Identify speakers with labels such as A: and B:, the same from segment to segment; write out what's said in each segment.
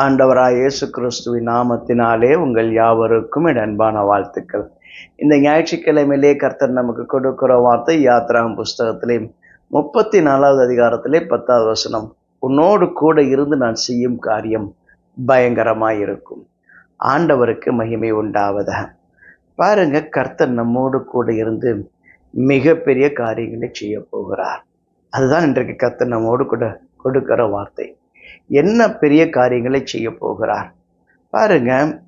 A: ஆண்டவராய் இயேசு கிறிஸ்துவின் நாமத்தினாலே உங்கள் யாவருக்கும் என் அன்பான வாழ்த்துக்கள். இந்த ஞாயிற்றுக்கிழமையிலே கர்த்தர் நமக்கு கொடுக்கிற வார்த்தை யாத்ராம் புஸ்தகத்திலே முப்பத்தி நாலாவது அதிகாரத்திலே பத்தாவது வசனம் உன்னோடு கூட இருந்து நான் செய்யும் காரியம் பயங்கரமாக இருக்கும் ஆண்டவருக்கு மகிமை உண்டாவத பாருங்க கர்த்தர் நம்மோடு கூட இருந்து மிகப்பெரிய காரியங்களை செய்ய போகிறார். அதுதான் இன்றைக்கு கர்த்தர் நம்மோடு கூட கொடுக்கிற வார்த்தை. என்ன பெரிய காரியங்களை செய்ய போகிறார்? பாருங்க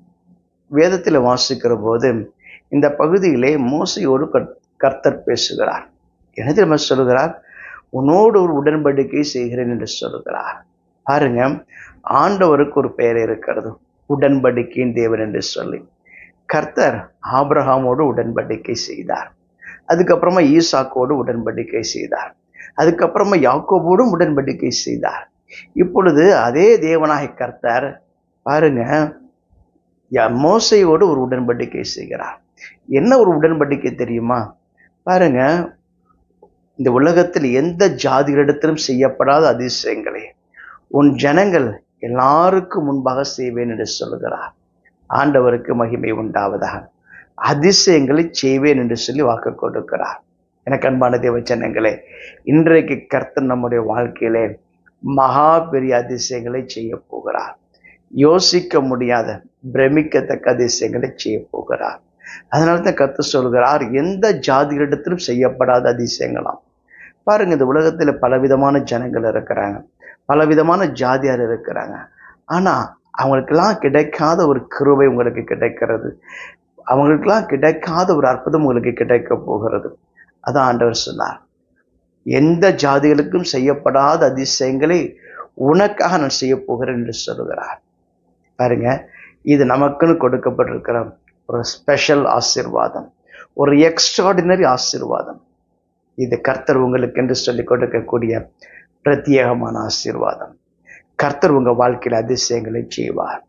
A: வேதத்தில் வாசிக்கிற போது இந்த பகுதியிலே மோசையோடு கர்த்தர் பேசுகிறார். என்ன தெரியுமா சொல்கிறார் உன்னோடு ஒரு உடன்படிக்கை செய்கிறேன் என்று சொல்கிறார் பாருங்க ஆண்டவருக்கு ஒரு பெயர் இருக்கிறது. உடன்படிக்கையின் தேவன் என்று சொல்லி. கர்த்தர் ஆப்ரஹாமோடு உடன்படிக்கை செய்தார். அதுக்கப்புறமா ஈசாக்கோடு உடன்படிக்கை செய்தார். அதுக்கப்புறமா யாக்கோபோடும் உடன்படிக்கை செய்தார். இப்பொழுது அதே தேவனாகி கர்த்தர் பாருங்க மோசையோடு ஒரு உடன்படிக்கை செய்கிறார். என்ன ஒரு உடன்படிக்கை தெரியுமா? பாருங்க இந்த உலகத்தில் எந்த ஜாதிகளிடத்திலும் செய்யப்படாத அதிசயங்களே உன் ஜனங்கள் எல்லாருக்கும் முன்பாக செய்வேன் என்று சொல்கிறார் ஆண்டவருக்கு மகிமை உண்டாவதாக. அதிசயங்களை செய்வேன் என்று சொல்லி வாக்கு கொடுக்கிறார். எனக்கு அன்பான தேவ ஜனங்களே இன்றைக்கு கர்த்தன் நம்முடைய வாழ்க்கையிலே மகா பெரிய அதிசயங்களை செய்ய போகிறார். யோசிக்க முடியாத பிரமிக்கத்தக்க அதிசயங்களை செய்ய போகிறார். அதனால தான் கத்து சொல்கிறார் எந்த ஜாதிகளிடத்திலும் செய்யப்படாத அதிசயங்களாம். பாருங்க இந்த உலகத்தில் பலவிதமான ஜனங்கள் இருக்கிறாங்க. பலவிதமான ஜாதியார் இருக்கிறாங்க. ஆனால் அவங்களுக்கெல்லாம் கிடைக்காத ஒரு கிருவை உங்களுக்கு கிடைக்கிறது. அவங்களுக்கெல்லாம் கிடைக்காத ஒரு அற்புதம் உங்களுக்கு கிடைக்க போகிறது. அதான் ஆண்டவர் சொன்னார். எந்த ஜாதிகளுக்கும் செய்யப்படாத அதிசயங்களை உனக்காக நான் செய்ய போகிறேன் என்று சொல்லுகிறார். பாருங்க இது நமக்குன்னு கொடுக்கப்பட்டிருக்கிற ஒரு ஸ்பெஷல் ஆசீர்வாதம் ஒரு எக்ஸ்ட்ராடினரி ஆசீர்வாதம். இது கர்த்தர் உங்களுக்கு என்று சொல்லி கொடுக்கக்கூடிய பிரத்யேகமான ஆசீர்வாதம். கர்த்தர் உங்க வாழ்க்கையில் அதிசயங்களை செய்வார்.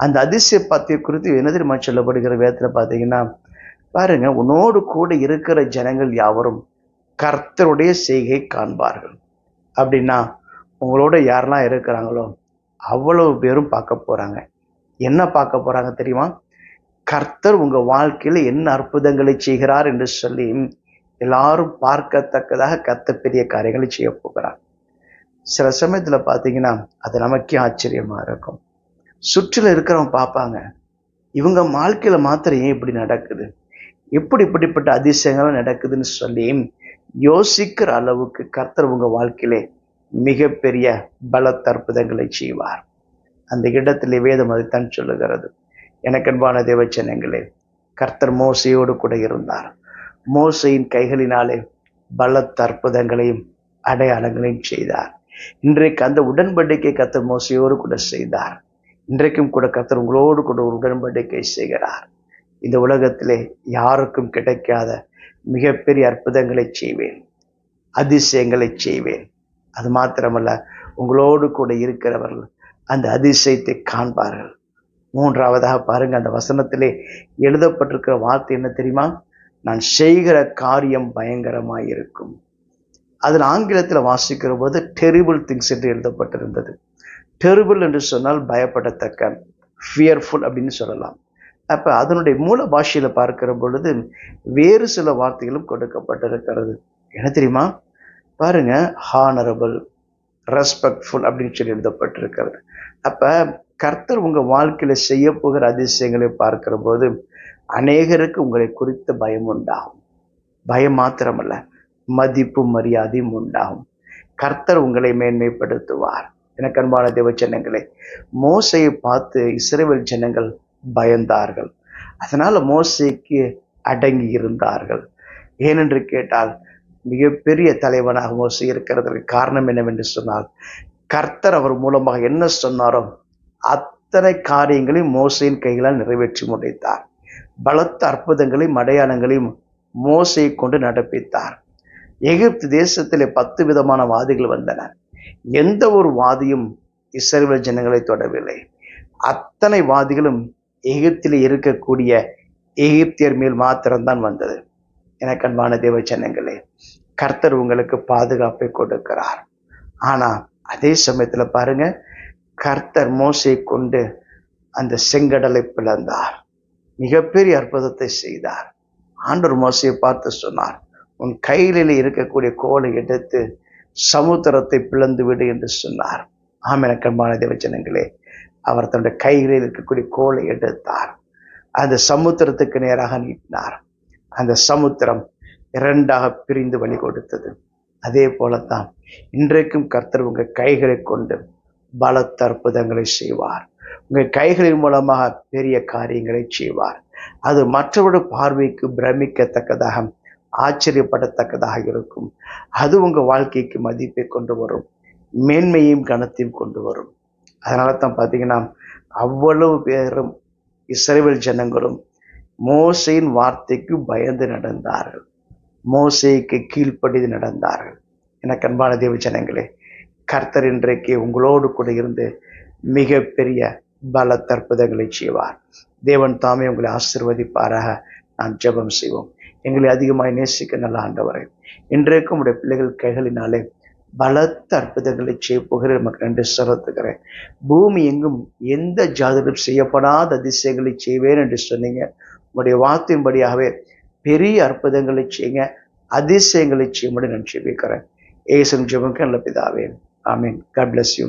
A: அந்த அதிசய பத்திய குறித்து என்ன தெரியுமா சொல்லப்படுகிற வேதத்துல பார்த்தீங்கன்னா பாருங்க உன்னோடு கூட இருக்கிற ஜனங்கள் யாவரும் கர்த்தருடைய செய்கை காண்பார்கள். அப்படின்னா உங்களோட யாரெல்லாம் இருக்கிறாங்களோ அவ்வளவு பேரும் பார்க்க போகிறாங்க என்ன பார்க்க போகிறாங்க தெரியுமா? கர்த்தர் உங்கள் வாழ்க்கையில் என்ன அற்புதங்களை செய்கிறார் என்று சொல்லி எல்லாரும் பார்க்கத்தக்கதாக கர்த்த பெரிய காரியங்களை செய்ய போகிறார். சில சமயத்தில் பார்த்தீங்கன்னா அது நமக்கே ஆச்சரியமாக இருக்கும். சுற்றில் இருக்கிறவங்க பார்ப்பாங்க இவங்க வாழ்க்கையில் மாத்திரம் ஏன் இப்படி நடக்குது? எப்படி இப்படிப்பட்ட அதிசயங்கள் நடக்குதுன்னு சொல்லி யோசிக்கிற அளவுக்கு கர்த்தர் உங்கள் வாழ்க்கையிலே மிகப்பெரிய பலத்த அற்புதங்களை செய்வார். அந்த இடத்திலே வேதம் அதைத்தான் சொல்லுகிறது. எனக்கு அன்பான தேவச்சனங்களே கர்த்தர் மோசையோடு கூட இருந்தார். மோசையின் கைகளினாலே பலத்த அற்புதங்களையும் அடையாளங்களையும் செய்தார். இன்றைக்கு அந்த உடன்படிக்கை கர்த்தர் மோசையோடு கூட செய்தார். இன்றைக்கும் கூட கர்த்தர் உங்களோடு கூட உடன்படிக்கை செய்கிறார். இந்த உலகத்திலே யாருக்கும் கிடைக்காத மிகப்பெரிய அற்புதங்களை செய்வேன் அதிசயங்களை செய்வேன். அது மாத்திரமல்ல உங்களோடு கூட இருக்கிறவர்கள் அந்த அதிசயத்தை காண்பார்கள். மூன்றாவதாக பாருங்க அந்த வசனத்திலே எழுதப்பட்டிருக்கிற வார்த்தை என்ன தெரியுமா? நான் செய்கிற காரியம் பயங்கரமாக இருக்கும் அதில் ஆங்கிலத்தில் வாசிக்கிற போது டெரிபிள் திங்ஸ் என்று எழுதப்பட்டிருந்தது. டெரிபிள் என்று சொன்னால் பயப்படத்தக்க ஃபியர்ஃபுல் அப்படின்னு சொல்லலாம். அப்போ அதனுடைய மூல பாஷையில் பார்க்கிற பொழுது வேறு சில வார்த்தைகளும் கொடுக்கப்பட்டிருக்கிறது. என்ன தெரியுமா? பாருங்க ஹானரபிள் ரெஸ்பெக்ட்ஃபுல் அப்படின்னு சொல்லி எழுதப்பட்டிருக்கிறது. அப்போ கர்த்தர் உங்கள் வாழ்க்கையில் செய்ய போகிற அதிசயங்களை பார்க்கிற போது அநேகருக்கு உங்களை குறித்த பயம் உண்டாகும். பயம் மாத்திரமல்ல மதிப்பும் மரியாதையும் உண்டாகும். கர்த்தர் உங்களை மேன்மைப்படுத்துவார். எனக்கு அன்பான தேவ ஜனங்களே மோசையை பார்த்து இஸ்ரேல் ஜனங்கள் பயந்தார்கள். அதனால மோசைக்கு அடங்கி இருந்தார்கள். ஏனென்று கேட்டால் மிகப்பெரிய தலைவனாக மோசை இருக்கிறதற்கு காரணம் என்னவென்று சொன்னால் கர்த்தர் அவர் மூலமாக என்ன சொன்னாரோ அத்தனை காரியங்களையும் மோசையின் கைகளால் நிறைவேற்றி முடித்தார். பலத்த அற்புதங்களையும் அடையாளங்களையும் மோசையை கொண்டு நடப்பித்தார். எகிப்து தேசத்திலே பத்து விதமான வாதிகள் வந்தன. எந்த ஒரு வாதியும் இஸ்ரேல் ஜனங்களை தொடவில்லை. அத்தனை வாதிகளும் எகிப்தில் இருக்கக்கூடிய எகிப்தியர் மேல் மாத்திரம்தான் வந்தது. என கண்மான தேவ ஜனங்களே கர்த்தர் உங்களுக்கு பாதுகாப்பை கொடுக்கிறார். ஆனால் அதே சமயத்தில் பாருங்க கர்த்தர் மோசையை கொண்டு அந்த செங்கடலை பிளந்தார். மிகப்பெரிய அற்புதத்தை செய்தார். ஆண்டவர் மோசையை பார்த்து சொன்னார் உன் கையிலே இருக்கக்கூடிய கோலை எடுத்து சமுத்திரத்தை பிளந்து விடு என்று சொன்னார். ஆமென. கண்பான தேவச்சனங்களே அவர் தன்னுடைய கைகளில் இருக்கக்கூடிய கோலை எடுத்தார். அந்த சமுத்திரத்துக்கு நேராக நீட்டினார். அந்த சமுத்திரம் இரண்டாக பிரிந்து வழி கொடுத்தது. அதே போலத்தான் இன்றைக்கும் கர்த்தர் உங்கள் கைகளை கொண்டு பலத்த அற்புதங்களை செய்வார். உங்கள் கைகளின் மூலமாக பெரிய காரியங்களை செய்வார். அது மற்றவருடைய பார்வைக்கு பிரமிக்கத்தக்கதாக ஆச்சரியப்படத்தக்கதாக இருக்கும். அது உங்கள் வாழ்க்கைக்கு மதிப்பை கொண்டு வரும். மேன்மையும் கனத்தையும் கொண்டு வரும். அதனால தான் பார்த்தீங்கன்னா அவ்வளவு பேரும் இஸ்ரேல் ஜனங்களும் மோசையின் வார்த்தைக்கு பயந்து நடந்தார்கள். மோசைக்கு கீழ்ப்படிந்து நடந்தார்கள். என கண்பான தேவ ஜனங்களே கர்த்தர் இன்றைக்கு உங்களோடு கூட இருந்து மிகப்பெரிய பல தற்புதங்களை செய்வார். தேவன் தாமே உங்களை ஆசிர்வதிப்பாராக. நாம் ஜெபம் செய்வோம். எங்களை அதிகமாய் நேசிக்க நல்ல ஆண்டவரை இன்றைக்கும் உடைய பிள்ளைகள் கைகளினாலே பலத்த அற்புதங்களை செய்ய போகிற நமக்கு நன்றி செலுத்துகிறேன். பூமி எங்கும் எந்த ஜாதகம் செய்யப்படாத அதிசயங்களை செய்வேன் என்று சொன்னீங்க. உங்களுடைய வார்த்தையின்படியாகவே பெரிய அற்புதங்களை செய்யுங்க அதிசயங்களை செய்யும்படி நான் ஜெபிக்கிறேன். ஏசன் ஜெபம் நல்ல பிதாவே. ஆமீன். God bless you